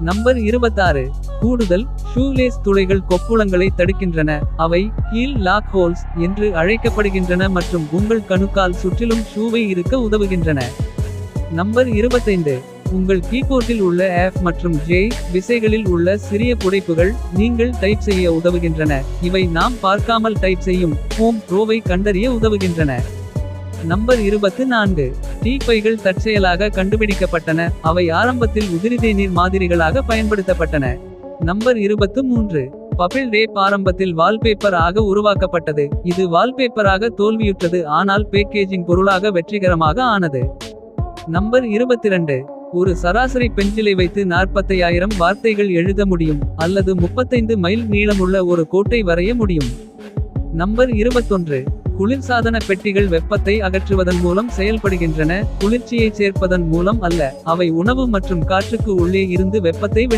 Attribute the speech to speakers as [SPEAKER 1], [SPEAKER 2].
[SPEAKER 1] Number 26 கூடுதல் shoelace துளைகள் கொப்புளங்களை தடுக்கின்றன. அவை ஹீல் லாக் ஹோல்ஸ் என்று அழைக்கப்படுகின்றன மற்றும் உங்கள் கணுக்கால் சுற்றிலும் ஷூவை இருக்க உதவுகின்றன. நம்பர் 25 உங்கள் கீபோர்டில் உள்ள F மற்றும் ஜே விசைகளில் உள்ள சிறிய புடைப்புகள் நீங்கள் டைப் செய்ய உதவுகின்றன. இவை நாம் பார்க்காமல் டைப் செய்யும் ஹோம் ரோவை கண்டறிய உதவுகின்றன. நம்பர் 24 தீப்பைகள் தற்செயலாக கண்டுபிடிக்கப்பட்டன. அவை ஆரம்பத்தில் உதிரி தேநீர் மாதிரிகளாக பயன்படுத்தப்பட்டன. நம்பர் 23 பபிள் ரேப் ஆரம்பத்தில் வால்பேப்பர் ஆக உருவாக்கப்பட்டது. இது வால்பேப்பராக தோல்வியுற்றது. ஆனால் பேக்கேஜிங் பொருளாக வெற்றிகரமாக ஆனது. நம்பர் 22 ஒரு சராசரி பென்சிலை வைத்து 45000 வார்த்தைகள் எழுத முடியும். அல்லது 35 மைல் நீளமுள்ள ஒரு கோட்டை வரைய முடியும். நம்பர் 21 குளிர்சாதன பெட்டிகள் வெப்பத்தை அகற்றுவதன் மூலம் செயல்படுகின்றன. குளிர்ச்சியை சேர்ப்பதன் மூலம் அல்ல அவை உணவு மற்றும் காற்றுக்கு உள்ளே இருந்து வெப்பத்தை வெளி